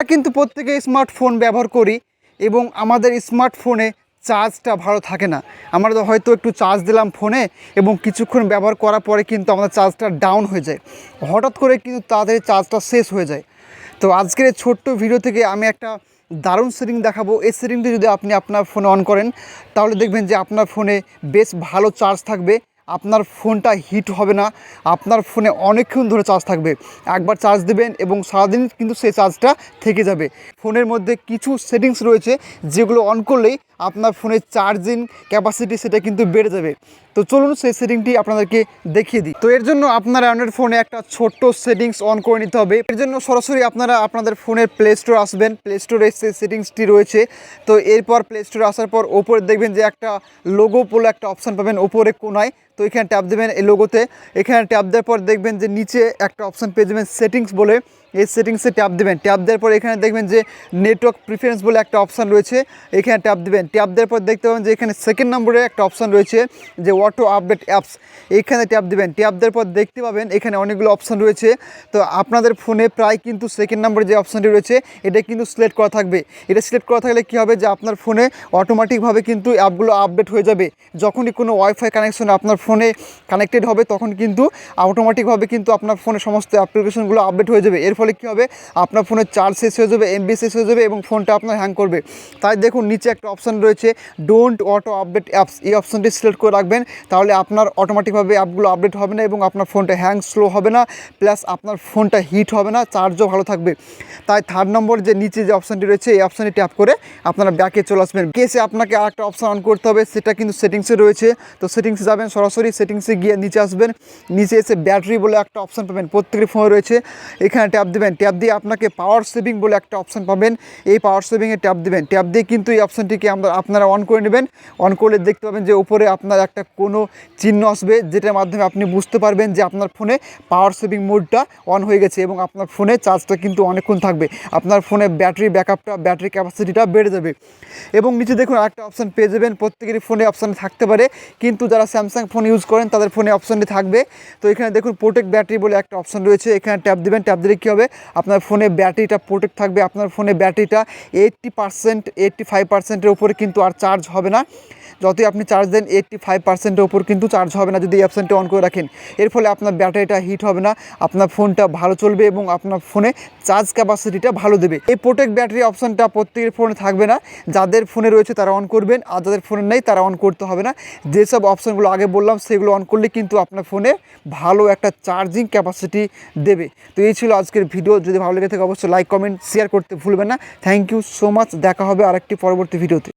কিন্তু প্রত্যেকে স্মার্টফোন ব্যবহার করি এবং আমাদের স্মার্টফোনে চার্জটা ভালো থাকে না। আমরা হয়তো একটু চার্জ দিলাম ফোনে এবং কিছুক্ষণ ব্যবহার করার পরে কিন্তু আমাদের চার্জটা ডাউন হয়ে যায়। হঠাৎ করে কিন্তু তাড়াতাড়ি চার্জটা শেষ হয়ে যায়। তো আজকের এই ছোট্ট ভিডিও থেকে আমি একটা দারুণ সেটিং দেখাবো। এই সেটিংটি যদি আপনি আপনার ফোনে অন করেন, তাহলে দেখবেন যে আপনার ফোনে বেশ ভালো চার্জ থাকবে। আপনার ফোনটা হিট হবে না, আপনার ফোনে অনেকক্ষণ ধরে চার্জ থাকবে। একবার চার্জ দেবেন এবং সারাদিন কিন্তু সেই চার্জটা থেকে যাবে। ফোনের মধ্যে কিছু সেটিংস রয়েছে যেগুলো অন করলেই আপনার ফোনের চার্জিং ক্যাপাসিটি সেটা কিন্তু বেড়ে যাবে। তো চলুন সেই সেটিংটি আপনাদেরকে দেখিয়ে দিই। তো এর জন্য আপনার অ্যান্ড্রয়েড ফোনে একটা ছোট্ট সেটিংস অন করে নিতে হবে। এর জন্য সরাসরি আপনারা আপনাদের ফোনের প্লে স্টোর আসবেন। প্লে স্টোরে সেই সেটিংসটি রয়েছে। তো এরপর প্লে স্টোরে আসার পর ওপরে দেখবেন যে একটা লোগো বলে একটা অপশান পাবেন ওপরে কোনায়। তো এখানে ট্যাপ দেবেন এই লোগোতে এখানে ট্যাপ দেওয়ার পর দেখবেন যে নিচে একটা অপশান পেয়ে যাবেন সেটিংস বলে। এই সেটিংসে ট্যাপ দেবেন। ট্যাপ দেওয়ার পর এখানে দেখবেন যে নেটওয়ার্ক প্রিফারেন্স বলে একটা অপশান রয়েছে। এখানে ট্যাপ দেবেন। ট্যাপ দেওয়ার পর দেখতে পাবেন যে এখানে সেকেন্ড নম্বরে একটা অপশান রয়েছে যে অটো আপডেট অ্যাপস এইখানে ট্যাপ দেবেন। ট্যাপ দেওয়ার পর দেখতে পাবেন এখানে অনেকগুলো অপশান রয়েছে। তো আপনাদের ফোনে প্রায় কিন্তু সেকেন্ড নম্বরে যে অপশানটি রয়েছে, এটা কিন্তু সিলেক্ট করা থাকবে। এটা সিলেক্ট করা থাকলে কী হবে যে আপনার ফোনে অটোমেটিকভাবে কিন্তু অ্যাপগুলো আপডেট হয়ে যাবে। যখনই কোনো ওয়াইফাই কানেকশন আপনার ফোনে কানেক্টেড হবে, তখন কিন্তু অটোমেটিকভাবে কিন্তু আপনার ফোনে সমস্ত অ্যাপ্লিকেশনগুলো আপডেট হয়ে যাবে। এর ফলে কী হবে? আপনার ফোনের চার্জ শেষ হয়ে যাবে এমবি শেষ হয়ে যাবে এবং ফোনটা আপনার হ্যাং করবে। তাই দেখুন, নিচে একটা অপশান রয়েছে ডোন্ট অটো আপডেট অ্যাপস এই অপশানটি সিলেক্ট করে রাখবেন, তাহলে আপনার অটোমেটিকভাবে অ্যাপগুলো আপডেট হবে না এবং আপনার ফোনটা হ্যাং স্লো হবে না প্লাস আপনার ফোনটা হিট হবে না চার্জও ভালো থাকবে। তাই থার্ড নম্বর যে নিচে যে অপশানটি রয়েছে, এই অপশানটি ট্যাপ করে আপনারা ব্যাকে চলে আসবেন। কেসে আপনাকে আরেকটা অপশান অন করতে হবে, সেটা কিন্তু সেটিংসে রয়েছে। তো সেটিংসে যাবেন, সরাসরি সেটিংসে গিয়ে নিচে আসবেন। নিচে এসে ব্যাটারি বলে একটা অপশান পাবেন, প্রত্যেকের ফোনে রয়েছে। এখানে ট্যাপ দেবেন। ট্যাপ দিয়ে আপনাকে পাওয়ার সেভিং বলে একটা অপশান পাবেন। এই পাওয়ার সেভিংয়ে ট্যাপ দেবেন। ট্যাপ দিয়ে কিন্তু এই অপশানটিকে আমরা, আপনারা অন করে নেবেন। অন করলে দেখতে পাবেন যে উপরে আপনার একটা কোনো চিহ্ন আসবে, যেটার মাধ্যমে আপনি বুঝতে পারবেন যে আপনার ফোনে পাওয়ার সেভিং মোডটা অন হয়ে গেছে এবং আপনার ফোনে চার্জটা কিন্তু অনেকক্ষণ থাকবে। আপনার ফোনে ব্যাটারি ব্যাকআপটা ব্যাটারি ক্যাপাসিটিটা বেড়ে যাবে। এবং নিচে দেখুন আরেকটা অপশান পেয়ে যাবেন। প্রত্যেকেরই ফোনে অপশান থাকতে পারে। কিন্তু যারা স্যামসাং ফোন ইউজ করেন, তাদের ফোনে অপশানটি থাকবে। তো এখানে দেখুন প্রোটেক্ট ব্যাটারি বলে একটা অপশান রয়েছে। এখানে ট্যাপ দেবেন। ট্যাপ দিলে কী হবে? আপনার ফোনে ব্যাটারিটা প্রোটেক্ট থাকবে। আপনার ফোনে ব্যাটারিটা এইট্টি পার্সেন্ট এইট্টি ফাইভ পার্সেন্টের উপরে কিন্তু আর চার্জ হবে না। যতই আপনি চার্জ দেন এইট্টি ফাইভ পার্সেন্টের উপর কিন্তু চার্জ হবে না যদি এই অপশানটি অন করে রাখেন। এর ফলে আপনার ব্যাটারিটা হিট হবে না, আপনার ফোনটা ভালো চলবে এবং আপনার ফোনে চার্জ ক্যাপাসিটিটা ভালো দেবে। এই প্রোটেক্ট ব্যাটারি অপশানটা প্রত্যেকের ফোনে থাকবে না। যাদের ফোনে রয়েছে তারা অন করবেন, আর যাদের ফোনে নেই তারা অন করতে হবে না। যেসব অপশানগুলো আগে বললাম, সেগুলো অন করলে কিন্তু আপনার ফোনে ভালো একটা চার্জিং ক্যাপাসিটি দেবে। তো এই ছিল আজকের ভিডিও যদি ভালো লেগে থাকে, অবশ্যই লাইক কমেন্ট শেয়ার করতে ভুলবেন না। থ্যাংক ইউ সো মাচ দেখা হবে আরেকটি পরবর্তী ভিডিওতে।